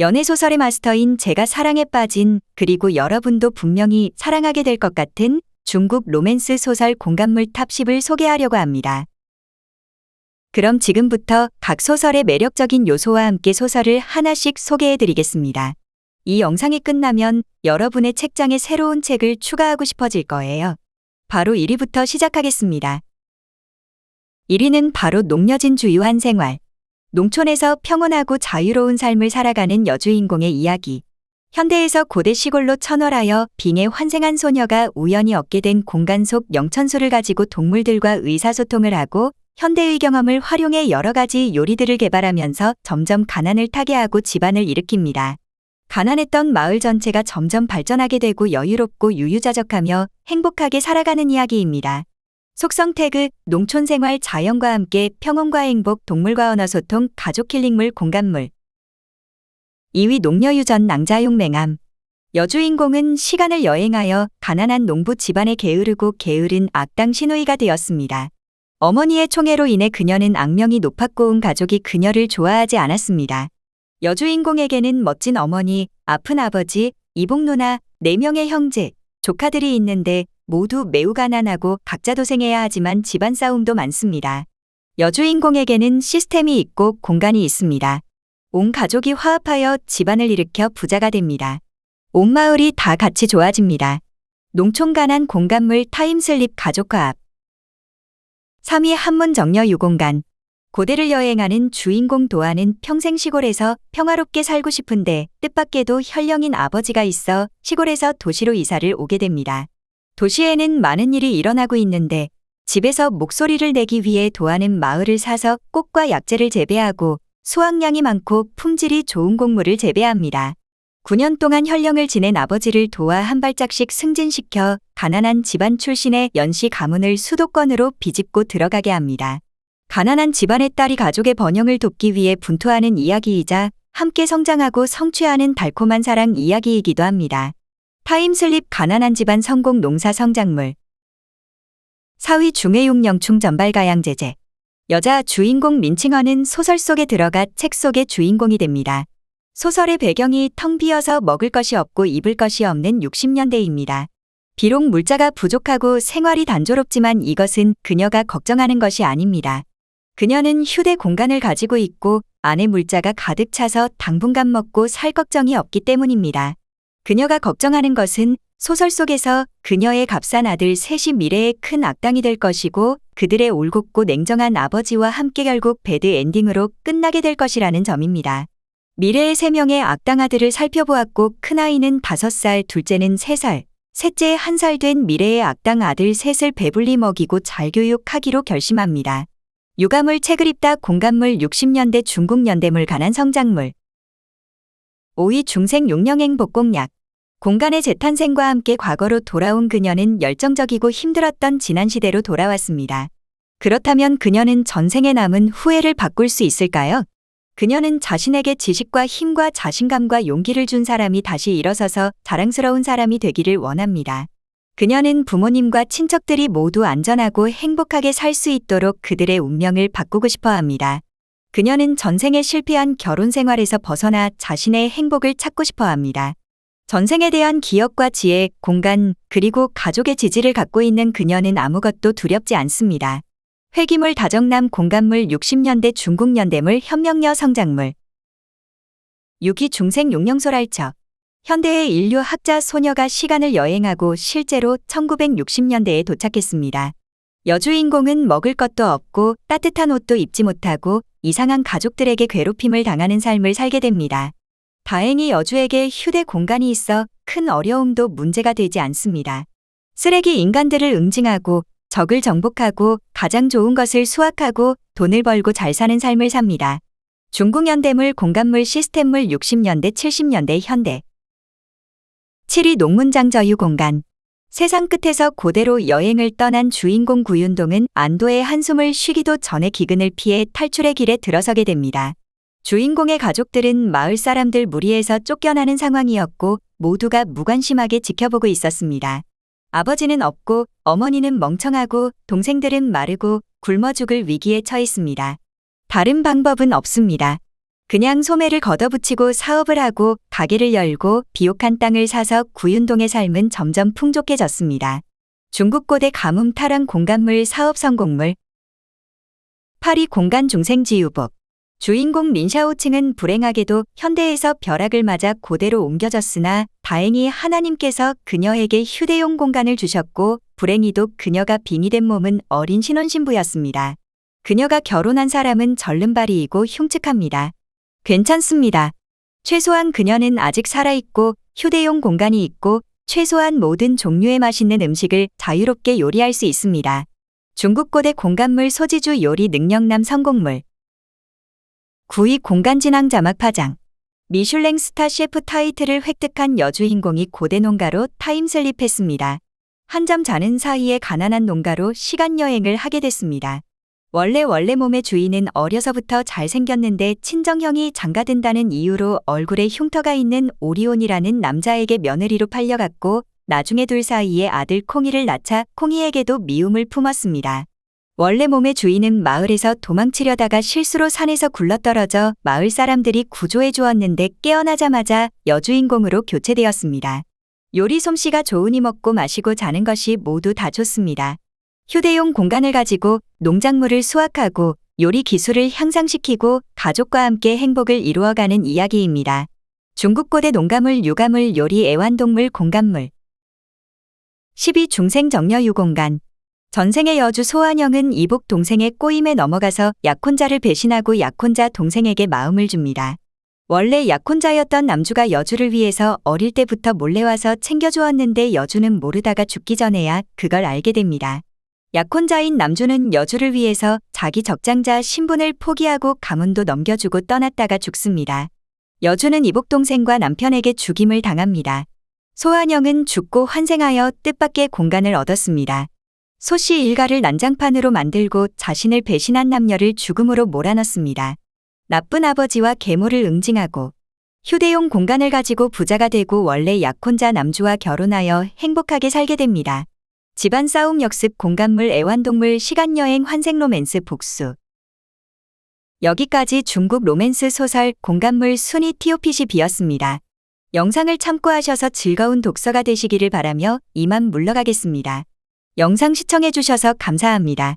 연애소설의 마스터인 제가 사랑에 빠진 그리고 여러분도 분명히 사랑하게 될 것 같은 중국 로맨스 소설 공간물 탑10을 소개하려고 합니다. 그럼 지금부터 각 소설의 매력적인 요소와 함께 소설을 하나씩 소개해 드리겠습니다. 이 영상이 끝나면 여러분의 책장에 새로운 책을 추가하고 싶어질 거예요. 바로 1위부터 시작하겠습니다. 1위는 바로 농려진 주유한 생활. 농촌에서 평온하고 자유로운 삶을 살아가는 여주인공의 이야기. 현대에서 고대 시골로 천월하여 빙에 환생한 소녀가 우연히 얻게 된 공간 속 영천수를 가지고 동물들과 의사소통을 하고 현대의 경험을 활용해 여러 가지 요리들을 개발하면서 점점 가난을 타개하고 집안을 일으킵니다. 가난했던 마을 전체가 점점 발전하게 되고 여유롭고 유유자적하며 행복하게 살아가는 이야기입니다. 속성 태그, 농촌 생활 자연과 함께 평온과 행복, 동물과 언어 소통, 가족 힐링물, 공간물. 2위 농려유전 낭자용 맹암. 여주인공은 시간을 여행하여 가난한 농부 집안에 게으르고 게으른 악당 신우이가 되었습니다. 어머니의 총애로 인해 그녀는 악명이 높았고 온 가족이 그녀를 좋아하지 않았습니다. 여주인공에게는 멋진 어머니, 아픈 아버지, 이복 누나, 4명의 형제, 조카들이 있는데 모두 매우 가난하고 각자 도생해야 하지만 집안 싸움도 많습니다. 여주인공에게는 시스템이 있고 공간이 있습니다. 온 가족이 화합하여 집안을 일으켜 부자가 됩니다. 온 마을이 다 같이 좋아집니다. 농촌 가난 공간물 타임슬립 가족화합. 3위 한문 정려 유공간. 고대를 여행하는 주인공 도하는 평생 시골에서 평화롭게 살고 싶은데 뜻밖에도 현령인 아버지가 있어 시골에서 도시로 이사를 오게 됩니다. 도시에는 많은 일이 일어나고 있는데 집에서 목소리를 내기 위해 도하는 마을을 사서 꽃과 약재를 재배하고 수확량이 많고 품질이 좋은 곡물을 재배합니다. 9년 동안 현령을 지낸 아버지를 도와 한 발짝씩 승진시켜 가난한 집안 출신의 연시 가문을 수도권으로 비집고 들어가게 합니다. 가난한 집안의 딸이 가족의 번영을 돕기 위해 분투하는 이야기이자 함께 성장하고 성취하는 달콤한 사랑 이야기이기도 합니다. 타임슬립 가난한 집안 성공 농사 성장물 4위 중해용령충 전발가양제제 여자 주인공 민칭헌은 소설 속에 들어가 책 속의 주인공이 됩니다. 소설의 배경이 텅 비어서 먹을 것이 없고 입을 것이 없는 60년대입니다. 비록 물자가 부족하고 생활이 단조롭지만 이것은 그녀가 걱정하는 것이 아닙니다. 그녀는 휴대 공간을 가지고 있고 안에 물자가 가득 차서 당분간 먹고 살 걱정이 없기 때문입니다. 그녀가 걱정하는 것은 소설 속에서 그녀의 값싼 아들 셋이 미래의 큰 악당이 될 것이고 그들의 올곧고 냉정한 아버지와 함께 결국 배드 엔딩으로 끝나게 될 것이라는 점입니다. 미래의 세 명의 악당 아들을 살펴보았고 큰아이는 5살, 둘째는 3살, 셋째 1살 된 미래의 악당 아들 셋을 배불리 먹이고 잘 교육하기로 결심합니다. 유가물 책을 입다 공간물 60년대 중국 연대물 가난 성장물 5위 중생 용령행 복공약 공간의 재탄생과 함께 과거로 돌아온 그녀는 열정적이고 힘들었던 지난 시대로 돌아왔습니다. 그렇다면 그녀는 전생에 남은 후회를 바꿀 수 있을까요? 그녀는 자신에게 지식과 힘과 자신감과 용기를 준 사람이 다시 일어서서 자랑스러운 사람이 되기를 원합니다. 그녀는 부모님과 친척들이 모두 안전하고 행복하게 살 수 있도록 그들의 운명을 바꾸고 싶어 합니다. 그녀는 전생에 실패한 결혼 생활에서 벗어나 자신의 행복을 찾고 싶어 합니다. 전생에 대한 기억과 지혜, 공간, 그리고 가족의 지지를 갖고 있는 그녀는 아무것도 두렵지 않습니다. 회기물 다정남 공간물 60년대 중국 연대물 현명여 성장물 6위 중생 용령소랄처 현대의 인류 학자 소녀가 시간을 여행하고 실제로 1960년대에 도착했습니다. 여주인공은 먹을 것도 없고 따뜻한 옷도 입지 못하고 이상한 가족들에게 괴롭힘을 당하는 삶을 살게 됩니다. 다행히 여주에게 휴대 공간이 있어 큰 어려움도 문제가 되지 않습니다. 쓰레기 인간들을 응징하고 적을 정복하고 가장 좋은 것을 수확하고 돈을 벌고 잘 사는 삶을 삽니다. 중국 현대물 공간물 시스템물 60년대 70년대 현대 7위 농문장 저유 공간 세상 끝에서 고대로 여행을 떠난 주인공 구윤동은 안도의 한숨을 쉬기도 전에 기근을 피해 탈출의 길에 들어서게 됩니다. 주인공의 가족들은 마을 사람들 무리에서 쫓겨나는 상황이었고 모두가 무관심하게 지켜보고 있었습니다. 아버지는 없고 어머니는 멍청하고 동생들은 마르고 굶어 죽을 위기에 처했습니다. 다른 방법은 없습니다. 그냥 소매를 걷어붙이고 사업을 하고 가게를 열고 비옥한 땅을 사서 구윤동의 삶은 점점 풍족해졌습니다. 중국 고대 가뭄 탈환 공간물 사업 성공물 파리 공간 중생지유복 주인공 린샤오층은 불행하게도 현대에서 벼락을 맞아 고대로 옮겨졌으나 다행히 하나님께서 그녀에게 휴대용 공간을 주셨고 불행히도 그녀가 빙의된 몸은 어린 신혼신부였습니다. 그녀가 결혼한 사람은 절름발이이고 흉측합니다. 괜찮습니다. 최소한 그녀는 아직 살아있고 휴대용 공간이 있고 최소한 모든 종류의 맛있는 음식을 자유롭게 요리할 수 있습니다. 중국 고대 공간물 소지주 요리 능력남 성공물 9위 공간진앙 자막 파장 미슐랭 스타 셰프 타이틀을 획득한 여주인공이 고대 농가로 타임슬립했습니다. 한잠 자는 사이에 가난한 농가로 시간여행을 하게 됐습니다. 원래 원래 몸의 주인은 어려서부터 잘생겼는데 친정형이 장가든다는 이유로 얼굴에 흉터가 있는 오리온이라는 남자에게 며느리로 팔려갔고 나중에 둘 사이에 아들 콩이를 낳자 콩이에게도 미움을 품었습니다. 원래 몸의 주인은 마을에서 도망치려다가 실수로 산에서 굴러떨어져 마을 사람들이 구조해 주었는데 깨어나자마자 여주인공으로 교체되었습니다. 요리 솜씨가 좋으니 먹고 마시고 자는 것이 모두 다 좋습니다. 휴대용 공간을 가지고 농작물을 수확하고 요리 기술을 향상시키고 가족과 함께 행복을 이루어가는 이야기입니다. 중국 고대 농가물 유가물 요리 애완동물 공간물 12 중생 정려 유공간 전생의 여주 소환영은 이복 동생의 꼬임에 넘어가서 약혼자를 배신하고 약혼자 동생에게 마음을 줍니다. 원래 약혼자였던 남주가 여주를 위해서 어릴 때부터 몰래 와서 챙겨주었는데 여주는 모르다가 죽기 전에야 그걸 알게 됩니다. 약혼자인 남주는 여주를 위해서 자기 적장자 신분을 포기하고 가문도 넘겨주고 떠났다가 죽습니다. 여주는 이복 동생과 남편에게 죽임을 당합니다. 소환영은 죽고 환생하여 뜻밖의 공간을 얻었습니다. 소씨 일가를 난장판으로 만들고 자신을 배신한 남녀를 죽음으로 몰아넣습니다. 나쁜 아버지와 계모를 응징하고 휴대용 공간을 가지고 부자가 되고 원래 약혼자 남주와 결혼하여 행복하게 살게 됩니다. 집안 싸움 역습 공간물 애완동물 시간여행 환생 로맨스 복수 여기까지 중국 로맨스 소설 공간물 순위 비었습니다. 영상을 참고하셔서 즐거운 독서가 되시기를 바라며 이만 물러가겠습니다. 영상 시청해주셔서 감사합니다.